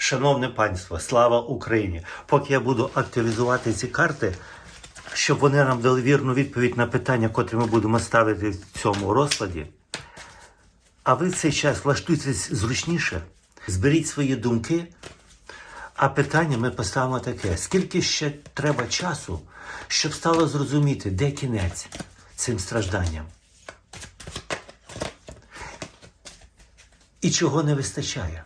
Шановне панство, слава Україні! Поки я буду активізувати ці карти, щоб вони нам дали вірну відповідь на питання, котрі ми будемо ставити в цьому розкладі. А ви в цей час влаштуйтесь зручніше, зберіть свої думки. А питання ми поставимо таке: скільки ще треба часу, щоб стало зрозуміти, де кінець цим стражданням? І чого не вистачає?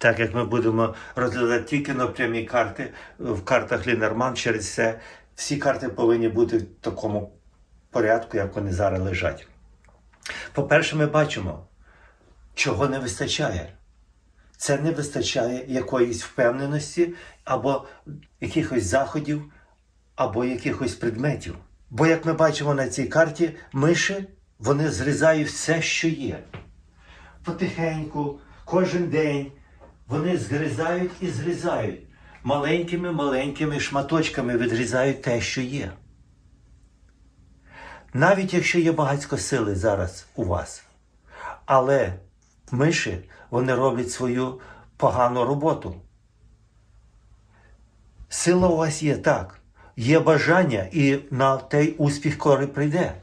Так як ми будемо розглядати тільки на прямі карти в картах Лінерман, через це всі карти повинні бути в такому порядку, як вони зараз лежать. По-перше, ми бачимо, чого не вистачає. Це не вистачає якоїсь впевненості або якихось заходів, або якихось предметів. Бо, як ми бачимо на цій карті, миші вони зрізають все, що є. Потихеньку, кожен день вони згризають і зрізають. Маленькими-маленькими шматочками відрізають те, що є. Навіть якщо є багатько сили зараз у вас. Але миші вони роблять свою погану роботу. Сила у вас є так. Є бажання і на той успіх кори прийде.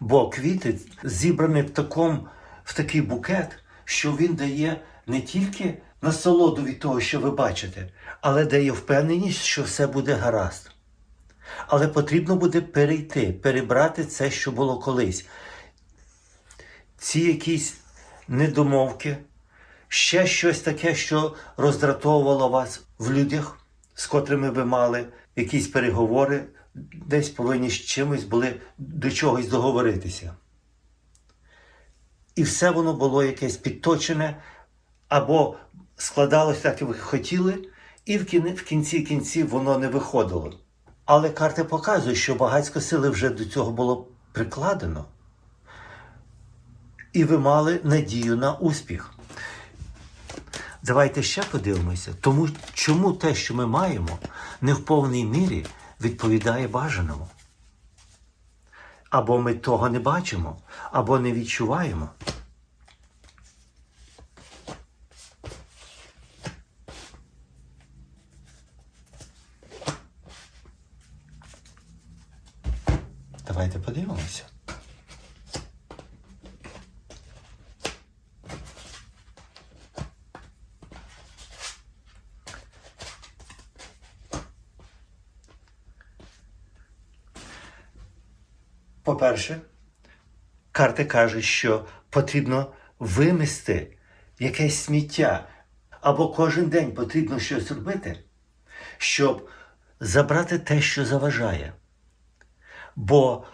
Бо квіти зібрані в, такому, в такий букет, що він дає не тільки насолоду від того, що ви бачите, але дає впевненість, що все буде гаразд. Але потрібно буде перейти, перебрати це, що було колись. Ці якісь недомовки, ще щось таке, що роздратовувало вас в людях, з котрими ви мали якісь переговори, десь повинні з чимось були до чогось договоритися. І все воно було якесь підточене, або складалось так, як ви хотіли, і в кін- в кінці кінців воно не виходило. Але карти показують, що багатько сили вже до цього було прикладено. І ви мали надію на успіх. Давайте ще подивимося, тому чому те, що ми маємо, не в повній мірі відповідає бажаному. Або ми того не бачимо, або не відчуваємо. Давайте подивимося. По-перше, карти кажуть, що потрібно вимести якесь сміття, або кожен день потрібно щось робити, щоб забрати те, що заважає. Бо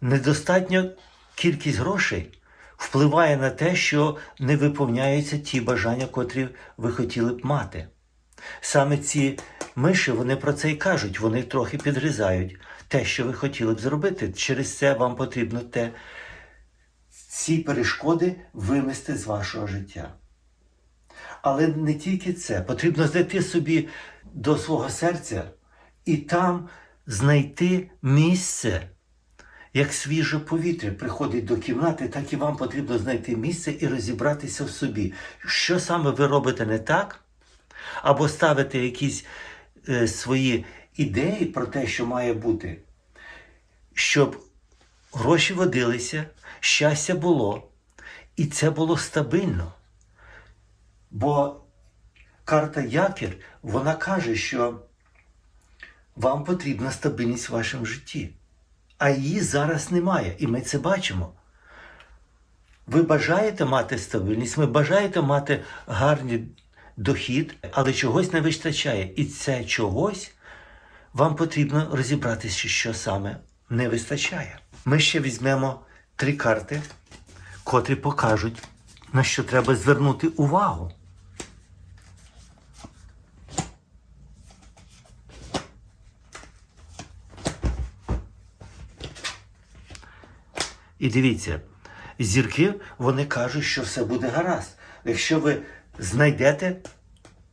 недостатня кількість грошей впливає на те, що не виповняються ті бажання, котрі ви хотіли б мати. Саме ці миші вони про це і кажуть, вони трохи підрізають те, що ви хотіли б зробити. Через це вам потрібно те, ці перешкоди вимести з вашого життя. Але не тільки це, потрібно знайти собі до свого серця і там знайти місце, як свіже повітря приходить до кімнати, так і вам потрібно знайти місце і розібратися в собі. Що саме ви робите не так? Або ставите якісь е, свої ідеї про те, що має бути, щоб гроші водилися, щастя було, і це було стабільно. Бо карта Якір, вона каже, що вам потрібна стабільність в вашому житті. А її зараз немає, і ми це бачимо. Ви бажаєте мати стабільність, ви бажаєте мати гарний дохід, але чогось не вистачає. І це чогось вам потрібно розібратися, що саме не вистачає. Ми ще візьмемо три карти, котрі покажуть, на що треба звернути увагу. І дивіться, зірки вони кажуть, що все буде гаразд. Якщо ви знайдете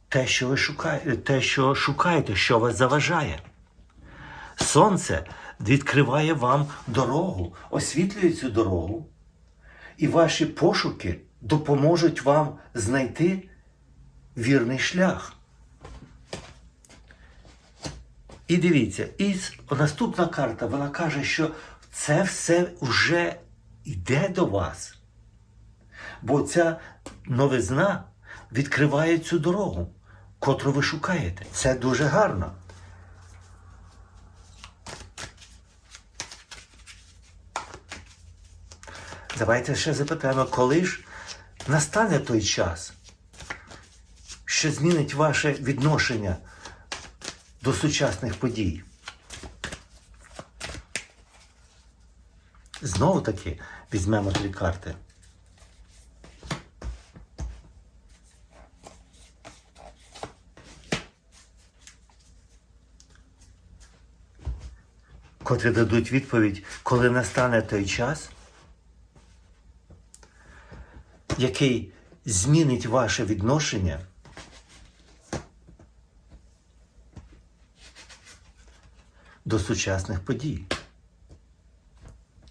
те, що ви шукаєте, те, що шукаєте, що вас заважає. Сонце відкриває вам дорогу, освітлює цю дорогу, і ваші пошуки допоможуть вам знайти вірний шлях. І дивіться, і наступна карта, вона каже, що це все вже йде до вас. Бо ця новизна відкриває цю дорогу, котру ви шукаєте. Це дуже гарно. Давайте ще запитаємо, коли ж настане той час, що змінить ваше відношення до сучасних подій. Знову таки візьмемо три карти. Котрі дадуть відповідь, коли настане той час, який змінить ваше відношення до сучасних подій.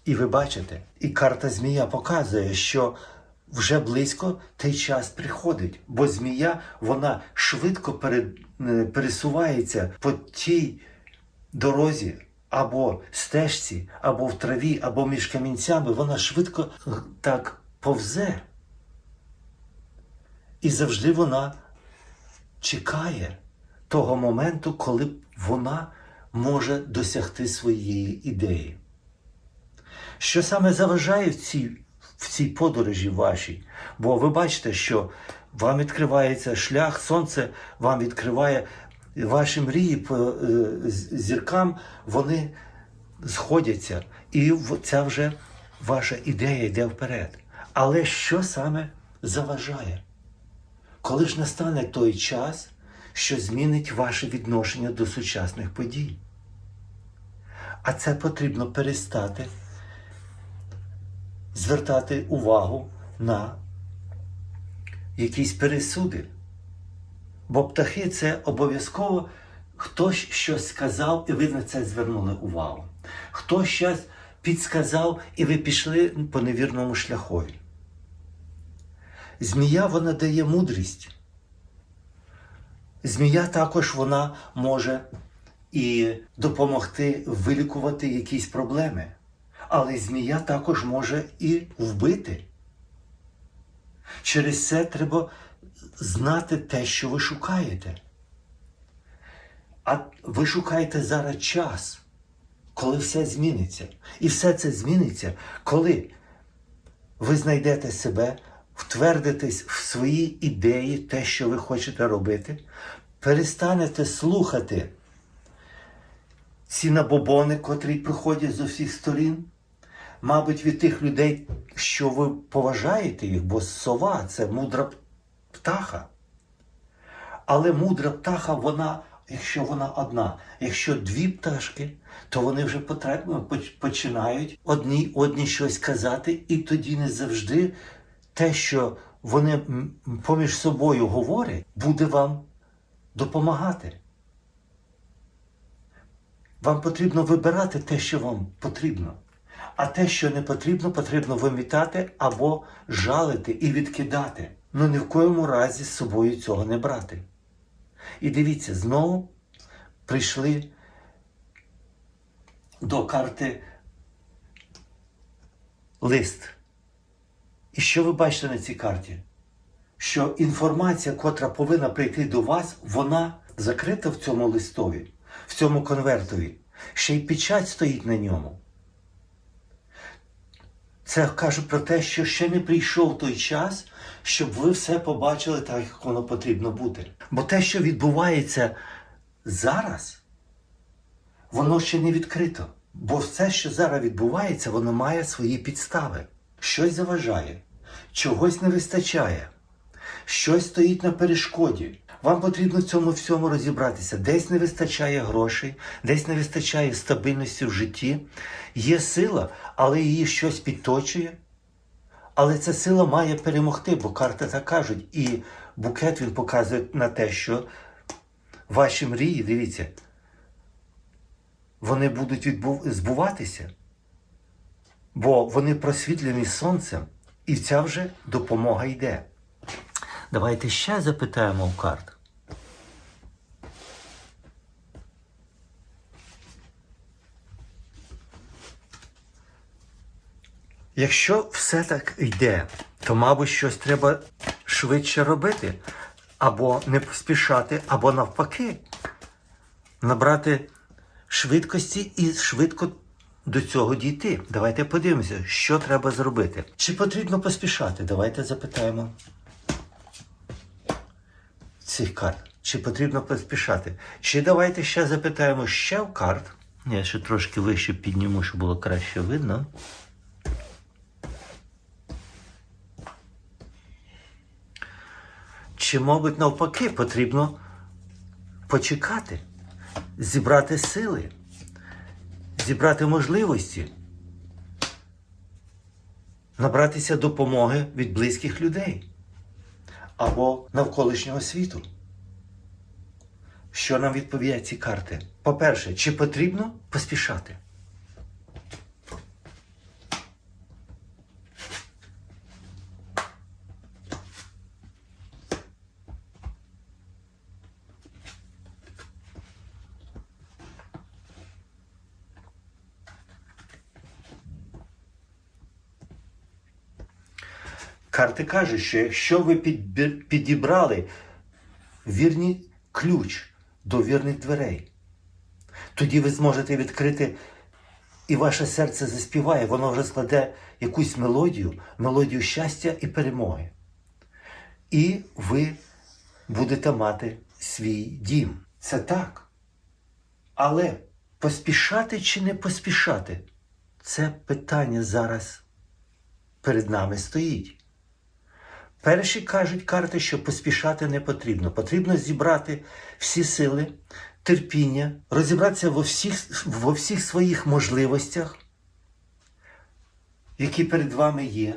І ви бачите, і карта Змія показує, що вже близько той час приходить, бо змія вона швидко пере- е, пересувається по тій дорозі або стежці, або в траві, або між камінцями. Вона швидко е, так повзе. І завжди вона чекає того моменту, коли вона може досягти своєї ідеї. Що саме заважає в цій, в цій подорожі вашій? Бо ви бачите, що вам відкривається шлях, сонце вам відкриває ваші мрії по е, зіркам, вони сходяться. І ця вже ваша ідея йде вперед. Але що саме заважає? Коли ж настане той час, що змінить ваше відношення до сучасних подій? А це потрібно перестати звертати увагу на якісь пересуди. Бо птахи це обов'язково хтось щось сказав, і ви на це звернули увагу. Хтось щось підсказав, і ви пішли по невірному шляхові. Змія вона дає мудрість. Змія також вона може і допомогти вилікувати якісь проблеми. Але змія також може і вбити. Через це треба знати те, що ви шукаєте. А ви шукаєте зараз час, коли все зміниться. І все це зміниться, коли ви знайдете себе, втвердитесь в своїй ідеї, те, що ви хочете робити, перестанете слухати ці набобони, котрі приходять з усіх сторін. Мабуть, від тих людей, що ви поважаєте їх, бо сова це мудра птаха. Але мудра птаха, вона, якщо вона одна, якщо дві пташки, то вони вже ну, починають одній одній щось казати, і тоді не завжди те, що вони поміж собою говорять, буде вам допомагати. Вам потрібно вибирати те, що вам потрібно. А те, що не потрібно, потрібно вимітати або жалити і відкидати. Ну ні в коєму разі з собою цього не брати. І дивіться, знову прийшли до карти лист. І що ви бачите на цій карті? Що інформація, котра повинна прийти до вас, вона закрита в цьому листові, в цьому конвертові. Ще й печать стоїть на ньому. Це каже про те, що ще не прийшов той час, щоб ви все побачили так, як воно потрібно бути. Бо те, що відбувається зараз, воно ще не відкрито. Бо все, що зараз відбувається, воно має свої підстави. Щось заважає, чогось не вистачає, щось стоїть на перешкоді. Вам потрібно в цьому всьому розібратися. Десь не вистачає грошей, десь не вистачає стабільності в житті. Є сила, але її щось підточує. Але ця сила має перемогти, бо карти так кажуть. І букет він показує на те, що ваші мрії, дивіться, вони будуть відбув... збуватися, бо вони просвітлені сонцем, і ця вже допомога йде. Давайте ще запитаємо у карт. Якщо все так йде, то, мабуть, щось треба швидше робити, або не поспішати, або навпаки, набрати швидкості і швидко до цього дійти. Давайте подивимося, що треба зробити. Чи потрібно поспішати? Давайте запитаємо цих карт. Чи потрібно поспішати? Чи давайте ще запитаємо ще в карт. Я ще трошки вище підніму, щоб було краще видно. Чи, мабуть, навпаки, потрібно почекати, зібрати сили, зібрати можливості, набратися допомоги від близьких людей або навколишнього світу? Що нам відповідають ці карти? По-перше, чи потрібно поспішати? Карти кажуть, що якщо ви підібрали вірний ключ до вірних дверей, тоді ви зможете відкрити, і ваше серце заспіває, воно вже складе якусь мелодію, мелодію щастя і перемоги. І ви будете мати свій дім. Це так. Але поспішати чи не поспішати це питання зараз перед нами стоїть. Перші кажуть карти, що поспішати не потрібно. Потрібно зібрати всі сили, терпіння, розібратися во всіх, во всіх своїх можливостях, які перед вами є,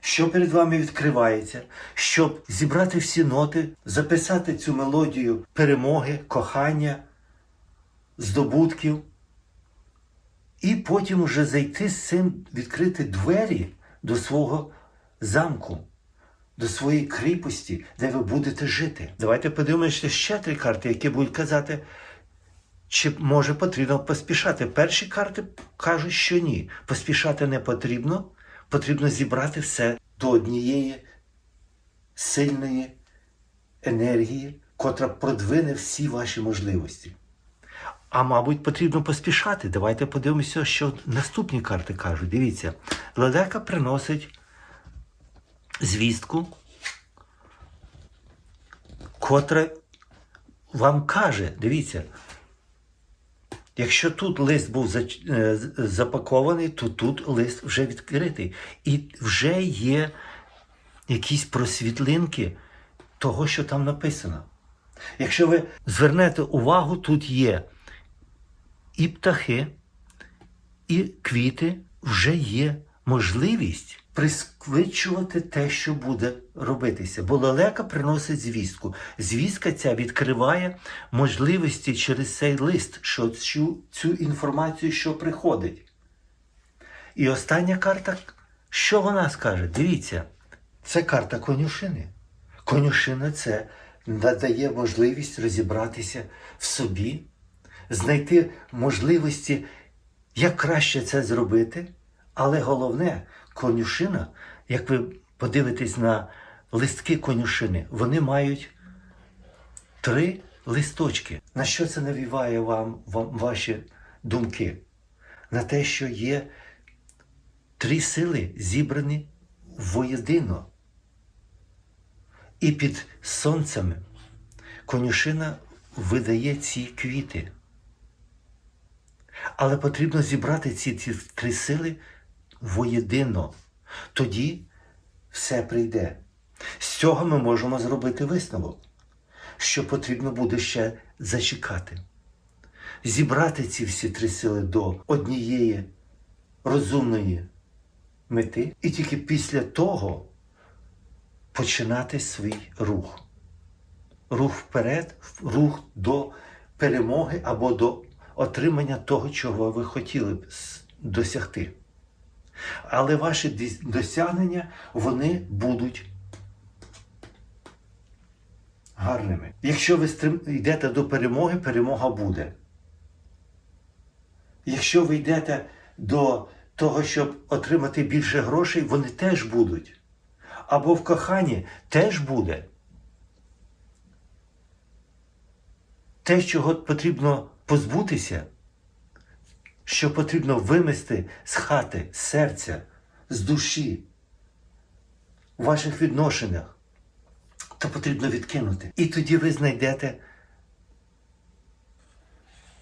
що перед вами відкривається, щоб зібрати всі ноти, записати цю мелодію перемоги, кохання, здобутків, і потім уже зайти з цим, відкрити двері до свого замку до своєї кріпості, де ви будете жити. Давайте подивимося ще три карти, які будуть казати, чи може потрібно поспішати. Перші карти кажуть, що ні. Поспішати не потрібно. Потрібно зібрати все до однієї сильної енергії, котра продвине всі ваші можливості. А мабуть, потрібно поспішати. Давайте подивимося, що наступні карти кажуть. Дивіться, лелека приносить звістку, котра вам каже, дивіться, якщо тут лист був е, запакований, то тут лист вже відкритий. І вже є якісь просвітлинки того, що там написано. Якщо ви звернете увагу, тут є і птахи, і квіти, вже є можливість присквичувати те, що буде робитися. Бо лелека приносить звістку. Звістка ця відкриває можливості через цей лист, що цю, цю інформацію, що приходить. І остання карта, що вона скаже? Дивіться, це карта конюшини. Конюшина це надає можливість розібратися в собі, знайти можливості, як краще це зробити. Але головне, конюшина, як ви подивитесь на листки конюшини, вони мають три листочки. На що це навіває вам, вам ваші думки? На те, що є три сили зібрані воєдино. І під сонцем конюшина видає ці квіти. Але потрібно зібрати ці, ці три сили воєдино. Тоді все прийде. З цього ми можемо зробити висновок, що потрібно буде ще зачекати. Зібрати ці всі три сили до однієї розумної мети, і тільки після того починати свій рух. Рух вперед, рух до перемоги або до отримання того, чого ви хотіли б досягти. Але ваші досягнення вони будуть гарними. Якщо ви йдете до перемоги, перемога буде. Якщо ви йдете до того, щоб отримати більше грошей, вони теж будуть. Або в коханні теж буде. Те, чого потрібно позбутися, що потрібно вимести з хати, з серця, з душі, у ваших відношеннях, то потрібно відкинути. І тоді ви знайдете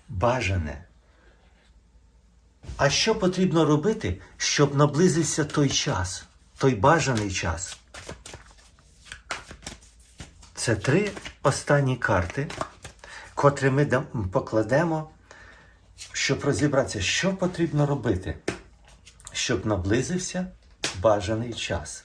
бажане. А що потрібно робити, щоб наблизився той час, той бажаний час? Це три останні карти, котрі ми покладемо, щоб розібратися, що потрібно робити, щоб наблизився бажаний час.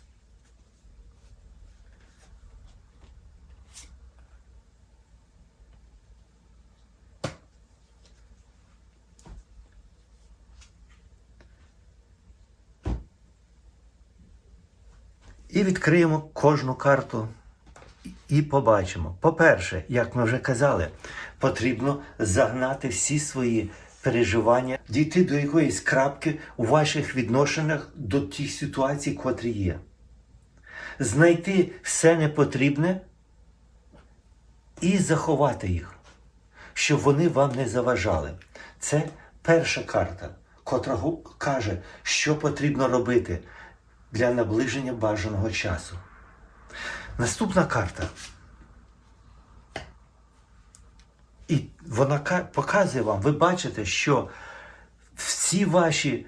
І відкриємо кожну карту і побачимо. По-перше, як ми вже казали, потрібно загнати всі свої переживання, дійти до якоїсь крапки у ваших відношеннях до тих ситуацій, котрі є. Знайти все непотрібне і заховати їх, щоб вони вам не заважали. Це перша карта, котра каже, що потрібно робити для наближення бажаного часу. Наступна карта. І вона показує вам, ви бачите, що всі ваші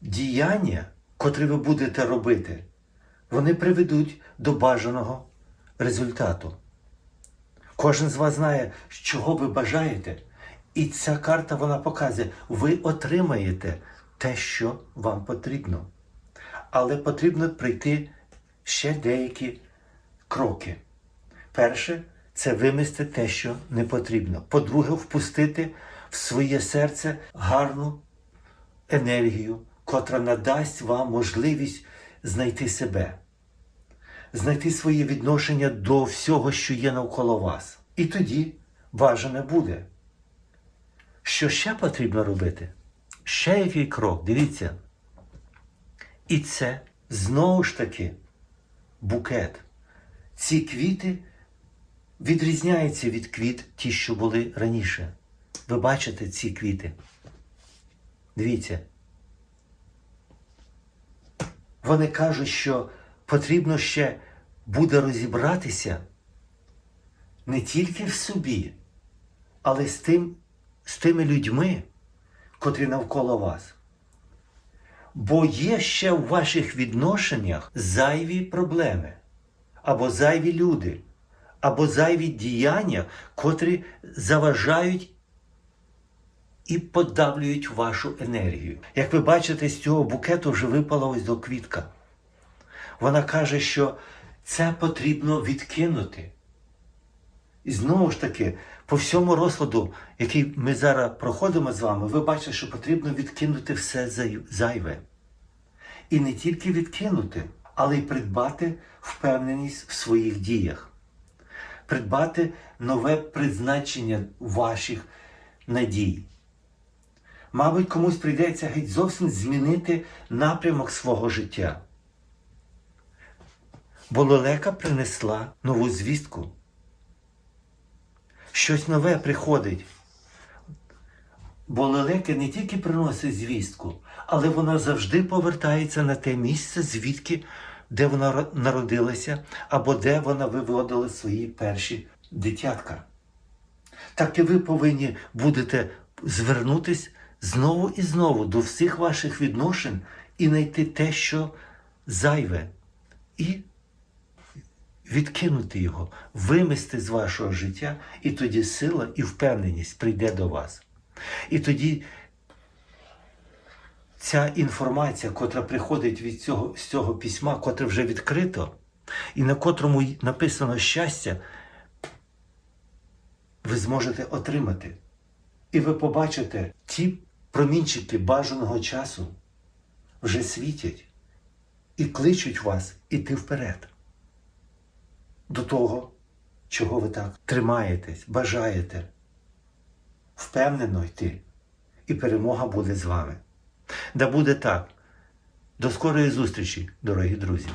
діяння, котрі ви будете робити, вони приведуть до бажаного результату. Кожен з вас знає, чого ви бажаєте. І ця карта вона показує, ви отримаєте те, що вам потрібно. Але потрібно прийти ще деякі кроки. Перше це вимести те, що не потрібно. По-друге, впустити в своє серце гарну енергію, котра надасть вам можливість знайти себе, знайти своє відношення до всього, що є навколо вас. І тоді бажане буде. Що ще потрібно робити? Ще який крок? Дивіться. І це знову ж таки букет. Ці квіти відрізняються від квіт, ті, що були раніше. Ви бачите ці квіти? Дивіться. Вони кажуть, що потрібно ще буде розібратися не тільки в собі, але з, тим, з тими людьми, котрі навколо вас. Бо є ще в ваших відношеннях зайві проблеми, або зайві люди, або зайві діяння, котрі заважають і подавлюють вашу енергію. Як ви бачите, з цього букету вже випала ось до квітка. Вона каже, що це потрібно відкинути. І знову ж таки, по всьому розкладу, який ми зараз проходимо з вами, ви бачите, що потрібно відкинути все зайве. І не тільки відкинути, але й придбати впевненість в своїх діях, придбати нове призначення ваших надій. Мабуть, комусь прийдеться геть зовсім змінити напрямок свого життя. Бо лелека принесла нову звістку. Щось нове приходить. Бо лелеки не тільки приносить звістку, але вона завжди повертається на те місце, звідки, де вона народилася, або де вона виводила свої перші дитятка. Так і ви повинні будете звернутись знову і знову до всіх ваших відношень і знайти те, що зайве, і відкинути його, вимести з вашого життя, і тоді сила і впевненість прийде до вас. І тоді ця інформація, котра приходить від цього, з цього письма, котре вже відкрито, і на котрому написано щастя, ви зможете отримати. І ви побачите, ті промінчики бажаного часу вже світять і кличуть вас іти вперед. До того, чого ви так тримаєтесь, бажаєте, впевнено йти, і перемога буде з вами. Да буде так. До скорої зустрічі, дорогі друзі!